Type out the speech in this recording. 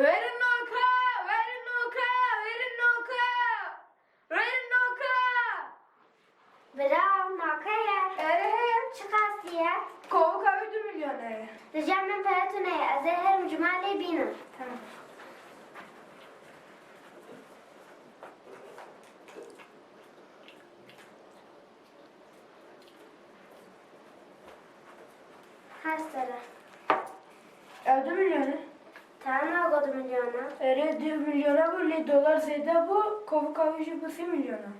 Verin noka, verin noka, verin noka, verin noka. Bra, nakaya. Eee, Çık Asliye. kovuk avcı milyoneri. Ricam min peretune. Ez ê herim cumalê bînim. Tamam. Hastara. Evde milyonu. Milyona. Ere 2 milyona böyle dolar zeyde bu kovuk avcı bu 3 milyona.